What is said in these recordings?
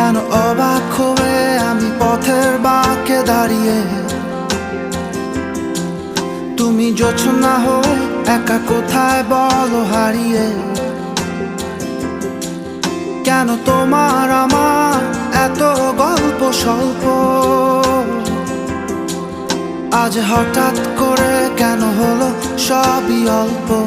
কেন অবাক হয়ে আমি পথের বাঁকে দাঁড়িয়ে? তুমি জোছনা হয়ে একা কোথায় বলো হারিয়ে? কেন তোমার আমার এত গল্প স্বল্প? আজ হঠাৎ করে কেন হলো সবই অল্প?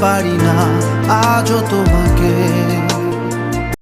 পারি না আজও তোমাকে